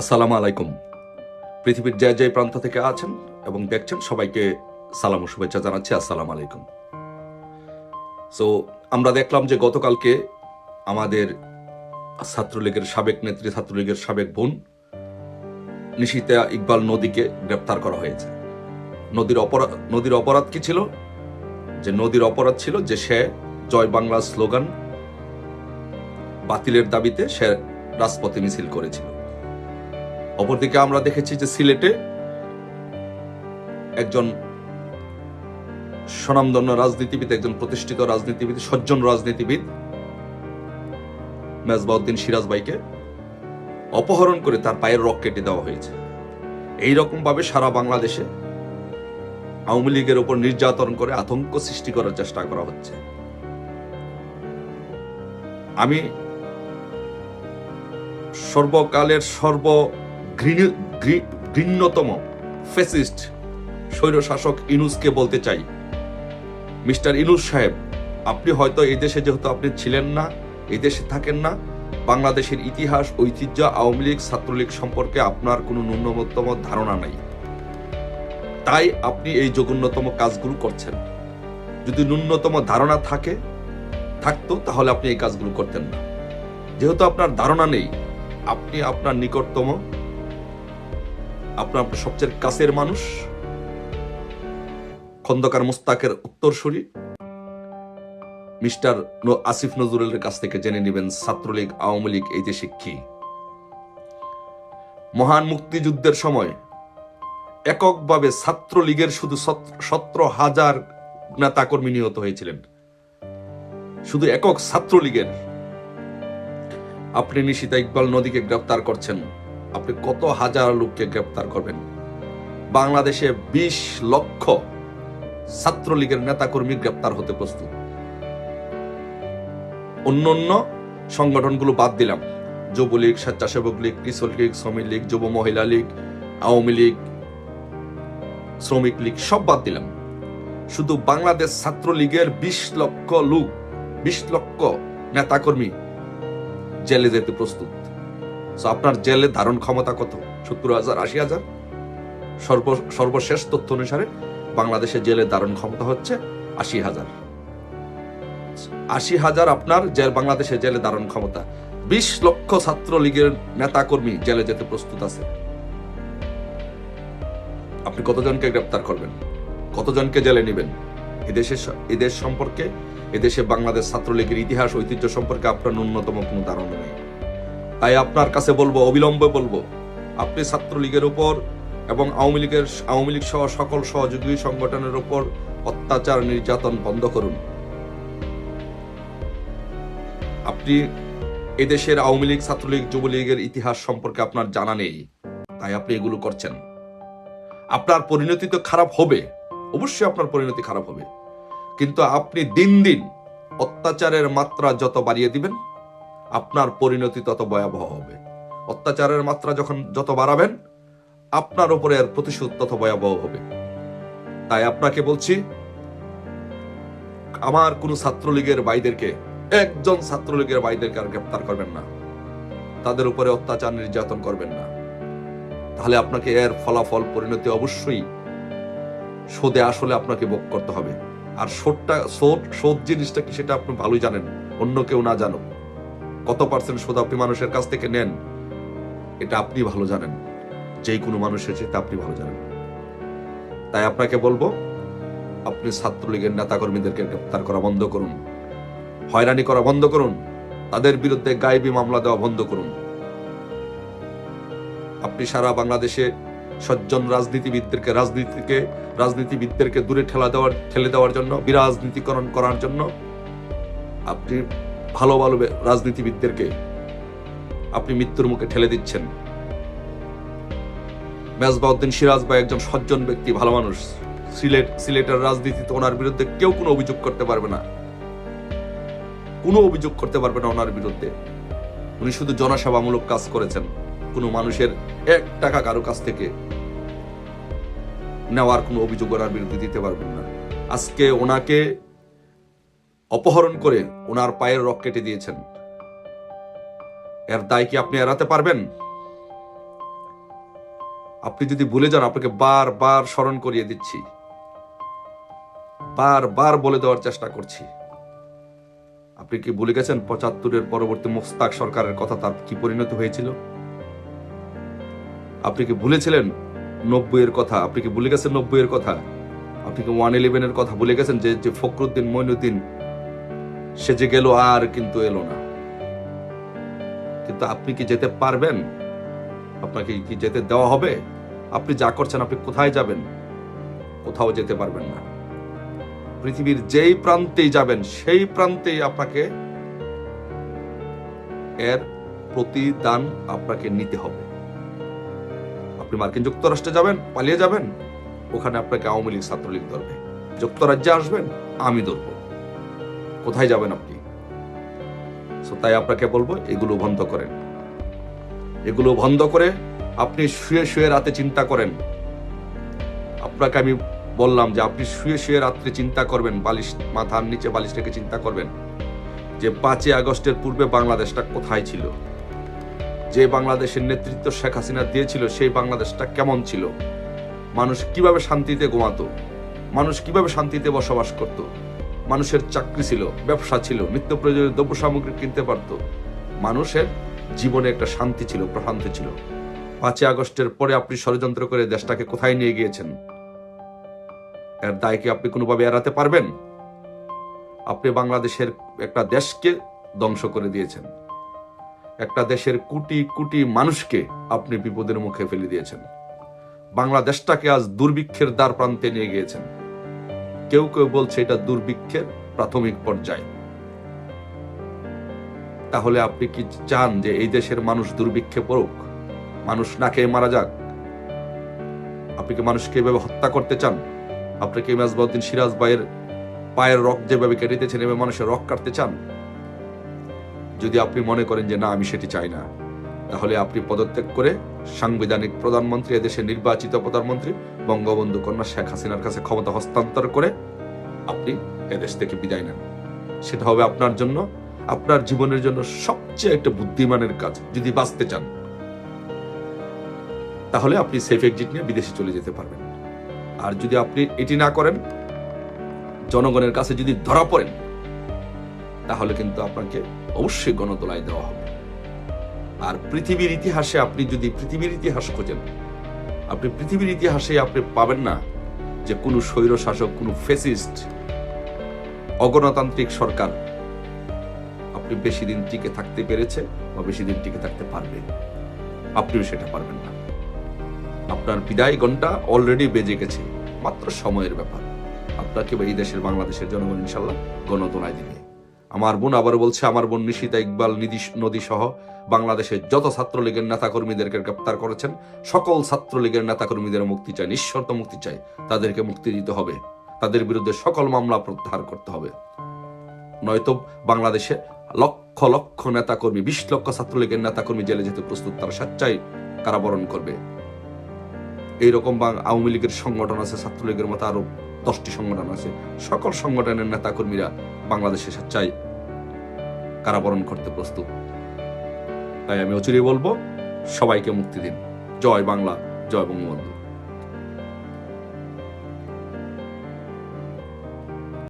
আসসালামু আলাইকুম। পৃথিবীর যে যে প্রান্ত থেকে আছেন এবং দেখছেন, সবাইকে সালাম ও শুভেচ্ছা জানাচ্ছি। আসসালামু আলাইকুম। সো আমরা দেখলাম যে গতকালকে আমাদের ছাত্রলীগের সাবেক নেত্রী, ছাত্রলীগের সাবেক বোন নিশিতা ইকবাল নদীকে গ্রেপ্তার করা হয়েছে। নদীর অপরাধ নদীর অপরাধ কি ছিল? যে নদীর অপরাধ ছিল যে সে জয় বাংলা স্লোগান বাতিলের দাবিতে সে রাজপথে মিছিল করেছিল। অপরদিকে আমরা দেখেছি যে সিলেটে একজন স্বনামধন্য রাজনীতিবিদ, একজন প্রতিষ্ঠিত রাজনীতিবিদ, সজ্জন রাজনীতিবিদ, মেজবাউদ্দিন সিরাজ ভাইকে অপহরণ করে তার পায়ের রক কেটে দেওয়া হয়েছে। এই ভাবে সারা বাংলাদেশে আওয়ামী লীগের উপর নির্যাতন করে আতঙ্ক সৃষ্টি করার চেষ্টা করা হচ্ছে। আমি সর্বকালের সর্ব ঘৃণ- ঘৃণ্যতম ফেসিস্ট স্বৈরশাসক ইনুসকে বলতে চাই। মিস্টার ইনুস সাহেব, আপনি হয়তো এই দেশে যেহেতু আপনি ছিলেন না, এই দেশে থাকেন না, বাংলাদেশের ইতিহাস, ঐতিহ্য, আওয়ামী লীগ, ছাত্রলীগ সম্পর্কে আপনার কোনো ন্যূনতম ধারণা নাই। তাই আপনি এই জঘন্যতম কাজগুলো করছেন। যদি ন্যূনতম ধারণা থাকে, থাকতো, তাহলে আপনি এই কাজগুলো করতেন না। যেহেতু আপনার ধারণা নেই, আপনি আপনার নিকটতম আপনার সবচেয়ে কাছের মানুষ? খন্দকার মুস্তাকের উত্তরসূরি? মিস্টার আসিফ নজরুলের কাছ থেকে জেনে নেবেন ছাত্রলীগ, আওয়ামী লীগ, এই দেশে কি মহান মুক্তিযুদ্ধের সময় এককভাবে ছাত্রলীগের শুধু সতেরো হাজার নেতাকর্মী নিহত হয়েছিলেন। শুধু একক ছাত্রলীগের। আপনি নিশিতা ইকবাল নদীকে গ্রেপ্তার করছেন। আপনি কত হাজার লোককে গ্রেপ্তার করবেন? বাংলাদেশে বিশ লক্ষ ছাত্রলীগের নেতাকর্মী গ্রেপ্তার হতে প্রস্তুত। অন্য অন্য সংগঠনগুলো বাদ দিলাম। যুবলীগ স্বেচ্ছাসেবক লীগ কৃষক লীগ, শ্রমিক লীগ, যুব মহিলা লীগ, আওয়ামী লীগ, শ্রমিক লীগ, সব বাদ দিলাম। শুধু বাংলাদেশ ছাত্রলীগের বিশ লক্ষ লোক, বিশ লক্ষ নেতাকর্মী জেলে যেতে প্রস্তুত। আপনার জেলে ধারণ ক্ষমতা কত? সত্তর হাজার, আশি হাজার? সর্ব, সর্বশেষ তথ্য অনুসারে বাংলাদেশের জেলে ধারণ ক্ষমতা হচ্ছে আশি হাজার। আশি হাজার আপনার জেল, বাংলাদেশে জেলে ধারণ ক্ষমতা। বিশ লক্ষ ছাত্রলীগের নেতাকর্মী জেলে যেতে প্রস্তুত আছে। আপনি কতজনকে গ্রেপ্তার করবেন? কতজনকে জেলে নেবেন? এদেশে এদেশ সম্পর্কে, এদেশে বাংলাদেশ ছাত্রলীগের ইতিহাস, ঐতিহ্য সম্পর্কে আপনার ন্যূনতম কোনো ধারণা নেই। তাই আপনার কাছে বলব, অবিলম্বে বলব, আপনি ছাত্রলীগের উপর এবং আওয়ামী লীগের আওয়ামী লীগ সহ সকল সহযোগী সংগঠনের উপর অত্যাচার, নির্যাতন বন্ধ করুন। আপনি এদেশের আওয়ামী লীগ, ছাত্রলীগ, যুবলীগের ইতিহাস সম্পর্কে আপনার জানা নেই, তাই আপনি এগুলো করছেন। আপনার পরিণতি তো খারাপ হবে, অবশ্যই আপনার পরিণতি খারাপ হবে। কিন্তু আপনি দিন দিন অত্যাচারের মাত্রা যত বাড়িয়ে দিবেন আপনার পরিণতি তত ভয়াবহ হবে। অত্যাচারের মাত্রা যখন যত বাড়াবেন, আপনার উপরে এর প্রতিশোধ তত ভয়াবহ হবে। তাই আপনাকে বলছি, আমার কোন ছাত্রলীগের ভাইদেরকে, একজন ছাত্রলীগের ভাইদেরকে আর গ্রেপ্তার করবেন না। তাদের উপরে অত্যাচার নির্যাতন করবেন না। তাহলে আপনাকে এর ফলাফল, পরিণতি অবশ্যই সোদে, আসলে আপনাকে ভোগ করতে হবে। আর সোদটা, সোদ সোদ জিনিসটা কি সেটা আপনি ভালোই জানেন, অন্য কেউ না জানো কত পার্সেন্ট সুদ আপনি মানুষের কাছ থেকে নেন, এটা আপনি ভালো জানেন। যেই কোনো মানুষের চেয়ে আপনি ভালো জানেন। তাই আপনাকে বলব, আপনি ছাত্রলীগের নেতাকর্মীদেরকে গ্রেপ্তার করা বন্ধ করুন, হয়রানি করা বন্ধ করুন, তাদের বিরুদ্ধে গায়েবী মামলা দেওয়া বন্ধ করুন। আপনি সারা বাংলাদেশে সজ্জন রাজনীতিবিদদেরকে, রাজনীতিকে, রাজনীতিবিদদেরকে দূরে ঠেলা দেওয়ার, ঠেলে দেওয়ার জন্য, বিরাজনীতিকরণ করার জন্য আপনি ভালো ভালো রাজনীতিবিদদেরকে আপনি মৃত্যুর মুখে ঠেলে দিচ্ছেন। মেজবাউদ্দিন সিরাজ ভাই একজন সজ্জন ব্যক্তি, ভালো মানুষ, সিলেট, সিলেটের রাজনীতিতে ওনার বিরুদ্ধে কেউ কোনো অভিযোগ করতে পারবে না। কোনো অভিযোগ করতে পারবে না ওনার বিরুদ্ধে। উনি শুধু জনসেবামূলক কাজ করেছেন। কোনো মানুষের এক টাকা কারও কাছ থেকে নেওয়ার কোনো অভিযোগ ওনার বিরুদ্ধে দিতে পারবেন না। আজকে ওনাকে অপহরণ করে ওনার পায়ের রক কেটে দিয়েছেন। এর দায় কি আপনি এড়াতে পারবেন? আপনি যদি ভুলে যান, আপনাকে বারবার স্মরণ করিয়ে দিচ্ছি। বারবার বলে দেওয়ার চেষ্টা করছি। আপনি কি ভুলে গেছেন পঁচাত্তরের পরবর্তী মোস্তাক সরকারের কথা তার কি পরিণতি হয়েছিল? আপনি কি ভুলেছিলেন নব্বই এর কথা? আপনি কি ভুলে গেছেন নব্বই এর কথা? আপনি কি ওয়ান ইলেভেনের কথা ভুলে গেছেন যে ফখরুদ্দিন, মইনুদ্দিন সে যে গেল আর কিন্তু এলো না। কিন্তু আপনি কি যেতে পারবেন? আপনাকে কি যেতে দেওয়া হবে? আপনি যা করছেন, আপনি কোথায় যাবেন? কোথাও যেতে পারবেন না। পৃথিবীর যেই প্রান্তেই যাবেন, সেই প্রান্তেই আপনাকে এর প্রতিদান আপনাকে নিতে হবে। আপনি মার্কিন যুক্তরাষ্ট্রে যাবেন, পালিয়ে যাবেন, ওখানে আপনাকে আওয়ামী লীগ ছাত্রলীগ ধরবে। যুক্তরাজ্যে আসবেন, আমি ধরব। কোথায় যাবেন আপনি? So, তাই আপনাকে বলব এগুলো বন্ধ করেন। এগুলো বন্ধ করে আপনি শুয়ে শুয়ে রাতে চিন্তা করেন। আপনাকে আমি বললাম যে আপনি শুয়ে শুয়ে রাত্রে চিন্তা করবেন বালিশ মাথার নিচে বালিশ রেখে চিন্তা করবেন যে পাঁচই আগস্টের পূর্বে বাংলাদেশটা কোথায় ছিল? যে বাংলাদেশের নেতৃত্ব শেখ হাসিনা দিয়েছিল সেই বাংলাদেশটা কেমন ছিল? মানুষ কীভাবে শান্তিতে ঘুমাতো? মানুষ কীভাবে শান্তিতে বসবাস করত? মানুষের চাকরি ছিল, ব্যবসা ছিল, নিত্য প্রয়োজনীয় দ্রব্য সামগ্রী কিনতে পারত। মানুষের জীবনে একটা শান্তি ছিল, প্রশান্তি ছিল। পাঁচই আগস্টের পরে আপনি ষড়যন্ত্র করে দেশটাকে কোথায় নিয়ে গিয়েছেন? এর দায় কি আপনি কোনোভাবে এড়াতে পারবেন? আপনি বাংলাদেশের একটা দেশকে ধ্বংস করে দিয়েছেন। একটা দেশের কোটি কোটি মানুষকে আপনি বিপদের মুখে ফেলে দিয়েছেন। বাংলাদেশটাকে আজ দুর্ভিক্ষের দ্বার প্রান্তে নিয়ে গিয়েছেন। কেউ কেউ বলছে এটা দুর্ভিক্ষের প্রাথমিক পর্যায়ে। তাহলে আপনি কি চান যে এই দেশের মানুষ দুর্ভিক্ষে পড়ুক? মানুষ না খেয়ে মারা যাক? আপনি কি মানুষকে এভাবে হত্যা করতে চান? আপনি কি মেজবাউদ্দিন সিরাজ ভাইয়ের পায়ের রক যেভাবে কেটে দিয়েছেন এভাবে মানুষের রক কাটতে চান? যদি আপনি মনে করেন যে না, আমি সেটি চাই না। তাহলে আপনি পদত্যাগ করে সাংবিধানিক প্রধানমন্ত্রী, এদেশের নির্বাচিত প্রধানমন্ত্রী, বঙ্গবন্ধু কন্যা শেখ হাসিনার কাছে ক্ষমতা হস্তান্তর করে আপনি এদেশ থেকে বিদায় নেন। সেটা হবে আপনার জন্য, আপনার জীবনের জন্য সবচেয়ে একটা বুদ্ধিমানের কাজ, যদি বাঁচতে চান। তাহলে আপনি সেফ এক্সিট নিয়ে বিদেশে চলে যেতে পারবেন। আর যদি আপনি এটি না করেন, জনগণের কাছে যদি ধরা পড়েন, তাহলে কিন্তু আপনাকে অবশ্যই গণতলায় দেওয়া হবে। আর পৃথিবীর ইতিহাসে আপনি যদি পৃথিবীর ইতিহাস খোঁজেন, আপনি পৃথিবীর ইতিহাসে আপনি পাবেন না যে কোনো স্বৈর শাসক কোনো ফেসিস্ট অগণতান্ত্রিক সরকার আপনি বেশি দিন টিকে থাকতে পেরেছে বা বেশি দিন টিকে থাকতে পারবে। আপনিও সেটা পারবেন না। আপনার বিদায় ঘণ্টা অলরেডি বেজে গেছে। মাত্র সময়ের ব্যাপার। আপনাকে এই দেশের, বাংলাদেশের জনগণ ইনশাল্লাহ গণতলায় দিবে আমার বোন আবার বলছে, আমার বোন নিশিতা ইকবাল নিদি সহ বাংলাদেশের যত ছাত্রলীগের নেতাকর্মীদেরকে গ্রেপ্তার করেছেন, সকল ছাত্রলীগের নেতাকর্মীদের মুক্তি চাই, নিঃশর্ত মুক্তি চাই। তাদেরকে মুক্তি দিতে হবে। তাদের বিরুদ্ধে সকল মামলা প্রত্যাহার করতে হবে। নয়তো বাংলাদেশে লক্ষ লক্ষ নেতাকর্মী, বিশ লক্ষ ছাত্রলীগের নেতাকর্মী জেলে যেতে প্রস্তুত, তারা স্বেচ্ছায় কারাবরণ করবে। এইরকম আওয়ামী লীগের সংগঠন আছে, ছাত্রলীগের মতো আরও দশটি সংগঠন আছে। সকল সংগঠনের নেতাকর্মীরা বাংলাদেশে স্বেচ্ছায় কারাবরণ করতে প্রস্তুত। তাই আমি অচিরে বলব সবাইকে মুক্তি দিন। জয় বাংলা জয় বঙ্গবন্ধু।